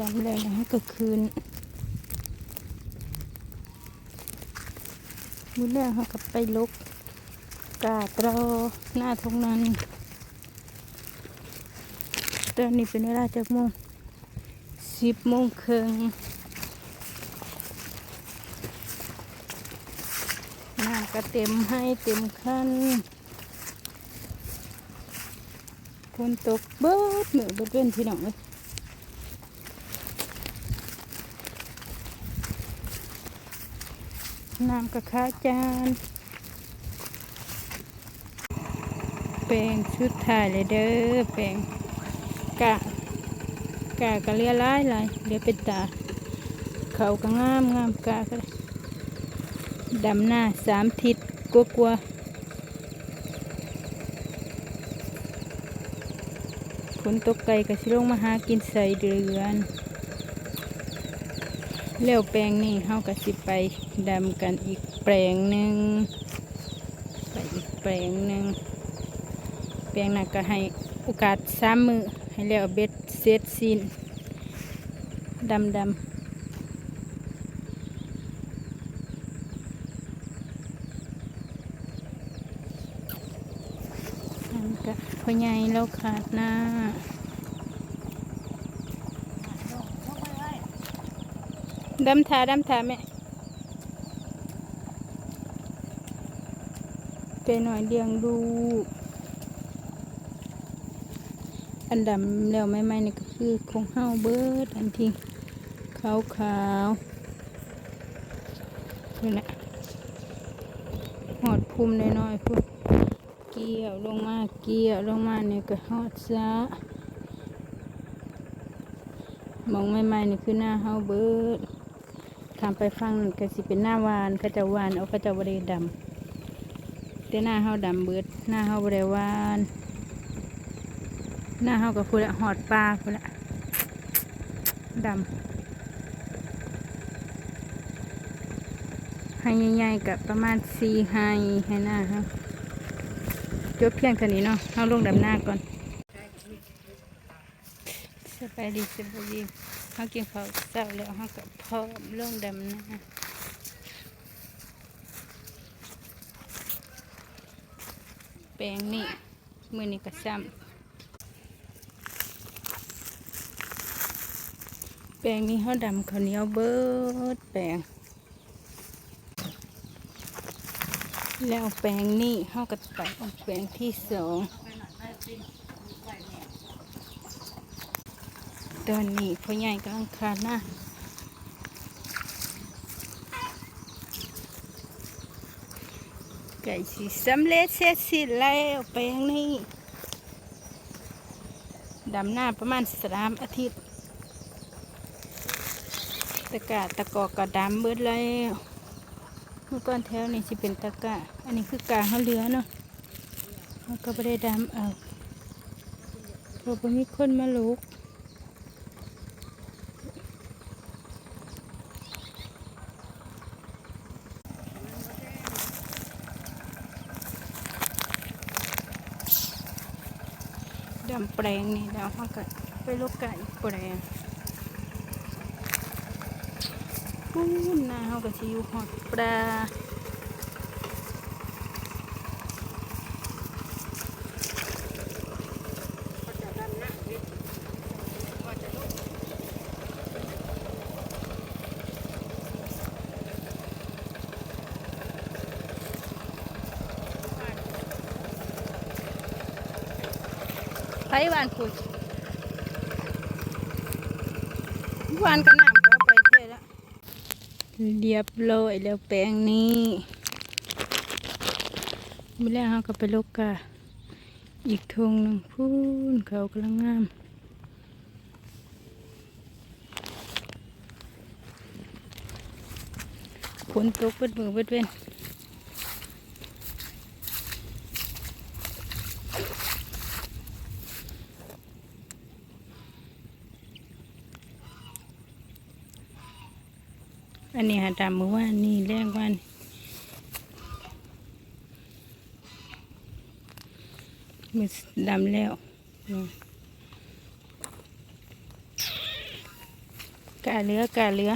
ดำแล้วนะก็คืนมือแรกเขากับไปลุกกาตรอหน้าทงนั้นตอนนี้เป็นเวลาจากโมงสิบโมงครึ่งน้ำก็เต็มให้เต็มคันฝนตกเบิดเหนือเบิดเว้นพี่น้องเลย น้ำกระค้าจานแปลงชุดถ่ายเลยเด้อแปลงกะกะกะเลียร้ายหลยเดี๋ยวเป็นตา เขาก็งามงามกะก็ดำหน้าสามทิศกลัวกลัวฝนตกไกลก็สิลงมาหากินใส่เดือน แล้วแปลงนี่เฮาก็สิไปดำกันอีกแปลงหนึ่งไปอีกแปลงหนึ่งแปลงนั้นก็ให้โอกาสสามมือให้แล้วเบ็ดเซตซีนดำดำนั่นก็พ่อใหญ่เราขาดหน้า ดำแถาดำแถาแม่ไปหน่อยเดียงดู อันดำแล้วไม่ไม่นี่ก็คือคงเห้าเบิดอันที่ขาวขาวๆนี่นะหอดภูมิน้อยๆพุ่นเกี่ยวลงมาเกี่ยวลงมาเนี่ยก็หอดซะมองไม่ไม่นี่คือหน้าเฮาเบิด ทำไปฟังนั่นก็สิเป็นหน้าวานเขาจะวานเอาเขาจะบริดำแต่หน้าเฮาดำเบิดหน้าเฮาบริวานหน้าเฮากับคุณละหอดปลาคุณละดำให้ใหญ่ๆกับประมาณสี่ให้ให้หน้าเฮาจบเพียงเท่านี้เนาะเฮาลงดำหน้าก่อนสบายดีสบายดี เขากินข้าวเช้าแล้วเขาก็พร้อมลงดำนะแปลงนี่มือนี่ก็ซ้ำแปลงนี้เขาดำข้าวเหนียวเบิดแปลง แล้วแปลงนี่เขาก็ไปออกแปลงที่สอง ตอนนี้พ่อใหญ่กำลังคาดหน้าไก่สีสำเร็จเสร็จสิ้นแล้วแปลงนี้ดำหน้าประมาณสามอาทิตย์ ตะกาตะกอกกระดำเบิดแล้วเมื่อก่อนแถวนี้จะเป็นตะกะ อันนี้คือกาเขาเหลือเนาะเขาก็ไม่ได้ดำเอาเพราะว่มีคนมาลุก ดำแปลงนี่แล้วเขาก็ไปลูกไก่แปลงปูนนาเขาก็ชิวหอดปลา ไผหวานคุยวานกระหน่ำก็เอาไปเทแล้วเรียบร้อยแล้วแปลงนี้มื่อแรกเขาก็ไปลกกาอีกทงหนึ่งพูนเขากำลังงามฝนตกเบิดมือเบิดเว้น อันนี้หาตามมือว่านนี่แรกวันมือดำแล้วกาเรือกาเรือ